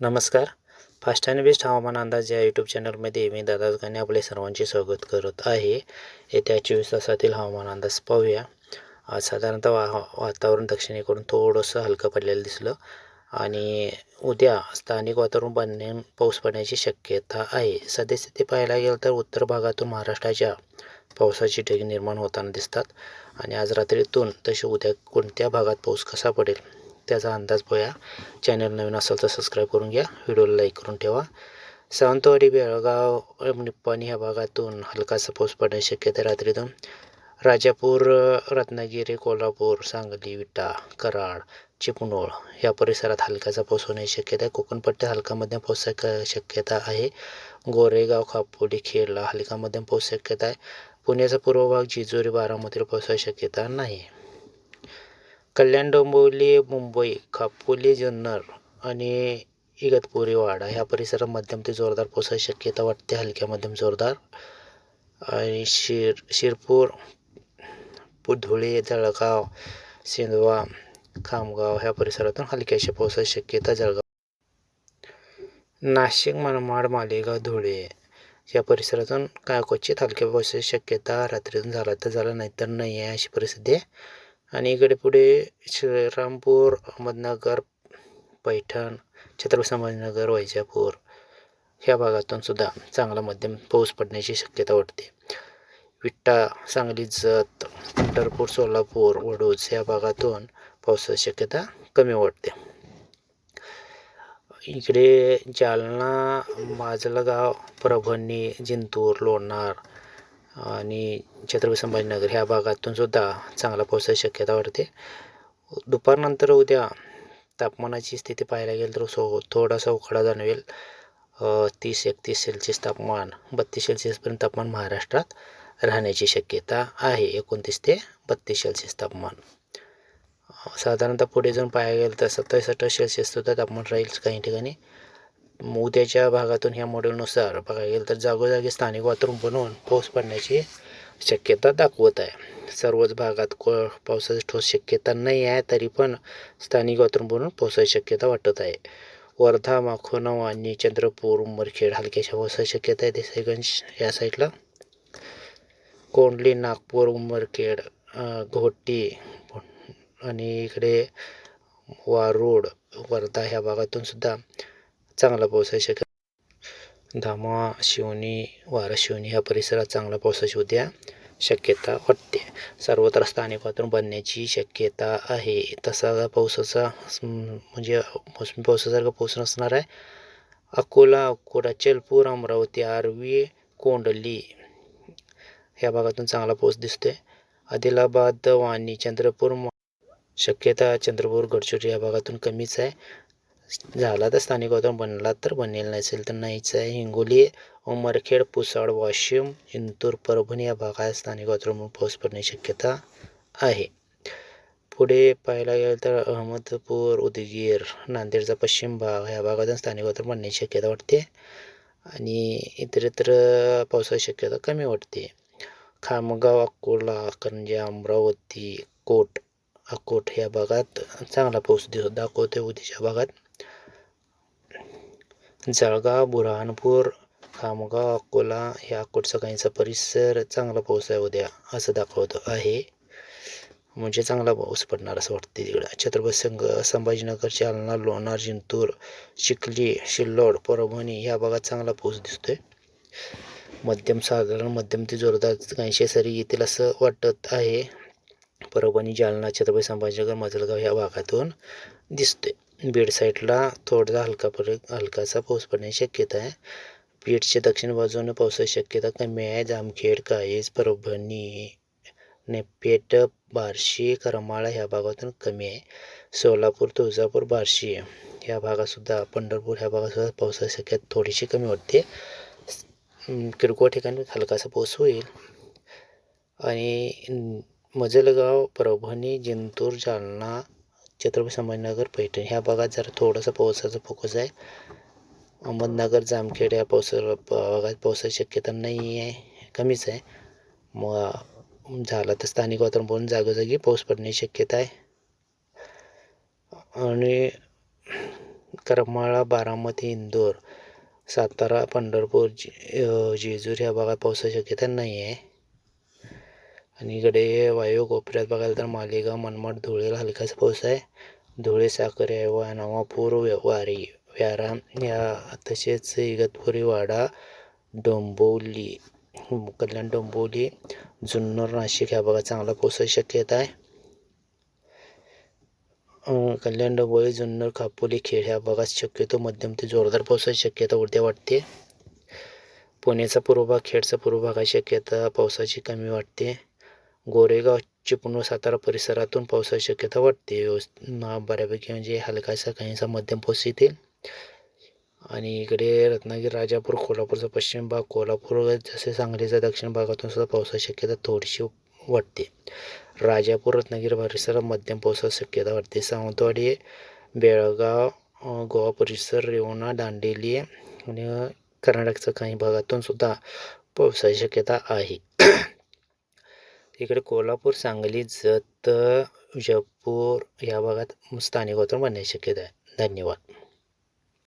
नमस्कार. Fast and best हवामान अंदाज या यूट्यूब चॅनलमध्ये मी दादाजगाने आपले सर्वांचे स्वागत करत आहे. येत्या चोवीस तासातील हवामान अंदाज पाहूया. आज साधारणतः वा वातावरण दक्षिणेकडून थोडंसं हलकं पडलेलं दिसलं आणि उद्या स्थानिक वातावरण बनणे पाऊस पडण्याची शक्यता आहे. सद्यस्थिती पाहायला गेलं तर उत्तर भागातून महाराष्ट्राच्या पावसाची ढग निर्माण होताना दिसतात आणि आज रात्रीतून तसे उद्या कोणत्या भागात पाऊस कसा पडेल? त्याचा अंदाज बघूया. चॅनल नवीन असेल तर सबस्क्राईब करून घ्या. व्हिडिओला लाईक करून ठेवा. सावंतवाडी बेळगाव निप्पाणी ह्या भागातून हलकासा पाऊस पडण्याची शक्यता आहे रात्रीतून. राजापूर रत्नागिरी कोल्हापूर सांगली विटा कराड चिपळूण या परिसरात हलकाचा पाऊस होण्याची शक्यता आहे. कोकण हलकामध्ये हलका मध्यम शक्यता आहे. गोरेगाव खापोली खेडला हलका मध्यम पाऊस शक्यता आहे. पुण्याचा पूर्व भाग जिजोरी बारामतीला पावसाची शक्यता नाही. कल्याण डोंबिवली मुंबई खापोली जुन्नर आणि इगतपुरी वाडा ह्या परिसरात मध्यम ते जोरदार पावसाची शक्यता वाटते. हलक्या मध्यम जोरदार. आणि शिर शिरपूर धुळे जळगाव सिंधवा खामगाव ह्या परिसरातून हलक्याशा पावसाची शक्यता जळगाव. नाशिक मनमाड मालेगाव धुळे या परिसरातून काय क्वचित हलक्या पावसाची शक्यता रात्रीतून झाला तर झाला नाही तर नाही आहे अशी परिस्थिती आहे. आणि इकडे पुढे श्रीरामपूर अहमदनगर पैठण छत्रपती संभाजीनगर वैजापूर ह्या भागातून सुद्धा चांगला मध्यम पाऊस पडण्याची शक्यता वाटते. विट्टा सांगली जत पंढरपूर सोलापूर वडूज या भागातून पावसाची शक्यता कमी वाटते. इकडे जालना माजलगाव परभणी जिंतूर लोणार आणि छत्रपती संभाजीनगर ह्या भागातून सुद्धा चांगला पावसाची शक्यता वाटते दुपारनंतर उद्या तापमानाची स्थिती पाहायला गेलं तर सो थोडासा उखाडा जाणवेल. तीस एकतीस सेल्सिअस तापमान बत्तीस सेल्सिअसपर्यंत तापमान महाराष्ट्रात राहण्याची शक्यता आहे. एकोणतीस ते बत्तीस सेल्सिअस तापमान. साधारणतः पुढे जाऊन पाहायला गेलं तर सत्तावीस अठ्ठावीस सेल्सिअससुद्धा तापमान राहील काही ठिकाणी. उद्याच्या भागातून ह्या मॉडेलनुसार बघायला गेलं तर जागोजागी स्थानिक वातावरण बनवून पाऊस पडण्याची शक्यता दाखवत आहे. सर्वच भागात को पावसाची ठोस शक्यता नाही आहे तरी पण स्थानिक वातावरण बनवून पावसाची शक्यता वाटत आहे. वर्धा माखोनाव आणि चंद्रपूर उंबरखेड हलक्याशा पावसाची शक्यता आहे. देसाईगंज या साईडला कोंडली नागपूर उंबरखेड घोटी आणि इकडे वारूड वर्धा ह्या भागातून सुद्धा चांगला पावसाची शक्यता धामा शिवणी वारा शिवनी ह्या परिसरात चांगला पावसाची उद्या शक्यता वाटते. सर्वत्र स्थानिक वातावरण बनण्याची शक्यता आहे. तसा पावसाचा म्हणजे मोसमी पावसासारखा पाऊस नसणार आहे. अकोला अकोला चलपूर अमरावती आरवी कोंडली ह्या भागातून चांगला पाऊस दिसतोय. आदिलाबाद वाणी चंद्रपूर शक्यता चंद्रपूर गडचिरोली या भागातून कमीच आहे. झाला तर स्थानिक वातावरण बनला तर बनेल नसेल तर नाहीच आहे. हिंगोली उमरखेड पुसाड वाशिम इंतूर परभणी या भागात स्थानिक वातावरण पाऊस पडण्याची शक्यता आहे. पुढे पाहायला गेलं तर अहमदपूर उदगीर नांदेडचा पश्चिम भाग ह्या भागातून स्थानिक वातावरण बनण्याची शक्यता वाटते आणि इतरत्र पावसाची शक्यता कमी वाटते. खामगाव अकोला करंजा अमरावती कोट अकोट या भागात चांगला पाऊस दिसत. दाखवते उद्याच्या भागात जळगाव बुरहानपूर खामगाव अकोला या अकोटचा काहींचा परिसर चांगला पाऊस आहे उद्या असं दाखवतं आहे. म्हणजे चांगला पाऊस पडणार असं वाटते तिकडं. छत्रपती संघ संभाजीनगर जालना लोणार जिंतूर चिखली शिल्लोड परभणी या भागात चांगला पाऊस दिसतोय. मध्यम साधारण मध्यम ते जोरदार काहीशे सरी येतील असं वाटत आहे. परभणी जालना छत्रपती संभाजीनगर मजलगाव ह्या भागातून दिसतोय. बीड साईडला थोडासा हलका पर हलकासा पाऊस पडण्याची शक्यता आहे. बीडच्या दक्षिण बाजूने पावसाची शक्यता कमी आहे. जामखेड काळीज परभणी नेपेट बार्शी करमाळा ह्या भागातून कमी आहे. सोलापूर तुळजापूर बार्शी ह्या भागातसुद्धा पंढरपूर ह्या भागातसुद्धा पावसाची शक्यता थोडीशी कमी वाटते. किरकोळ ठिकाणी हलकासा पाऊस होईल. आणि मजलगाव परभणी जिंतूर जालना छत्रपती संभाजीनगर पैठण. ह्या भागात जरा थोडासा पावसाचा फोकस आहे. अहमदनगर जामखेड या पावसा भागात पावसाची शक्यता नाही आहे कमीच आहे. मग झाला तर स्थानिक वातावरण बोलून जागोजागी पाऊस पडण्याची शक्यता आहे. आणि करमाळा बारामती इंदोर सातारा पंढरपूर जे जेजूर ह्या भागात पावसाची शक्यता नाही आहे आणि इकडे वायू कोपऱ्यात बघायला तर मालेगाव मनमाड धुळेला हलकाच पाऊस आहे. धुळे साखरे व नवापूर व्यवहारी वारी व्यारा या तसेच इगतपुरी वाडा डोंबोली कल्याण डोंबोली जुन्नर नाशिक ह्या भागात चांगला पावसाची शक्यता आहे. कल्याण डोंबिवली जुन्नर खापोली खेळ ह्या भागात शक्यतो मध्यम ते जोरदार पावसाची शक्यता उद्या वाटते. पुण्याचा पूर्व भाग खेडचा पूर्व भागाची शक्यता पावसाची कमी वाटते. गोरेगाव चिपळूण सातारा परिसरातून पावसाची शक्यता वाटते. व्यवस्थ- बऱ्यापैकी म्हणजे हलकासा काहीसा मध्यम पाऊस येते आणि इकडे रत्नागिरी राजापूर कोल्हापूरचा पश्चिम भाग कोल्हापूर जसे सांगलीचा दक्षिण भागातून सुद्धा पावसाची शक्यता थोडीशी वाटते. राजापूर रत्नागिरी परिसरात मध्यम पावसाची शक्यता वाटते. सावंतवाडी बेळगाव गोवा परिसर रेवणा दांडेली आणि कर्नाटकच्या काही भागातून सुद्धा पावसाची शक्यता आहे. इकडे कोल्हापूर सांगली जत विजापूर या भागात स्थानिक वातावरण बनण्याची शक्यता आहे. धन्यवाद.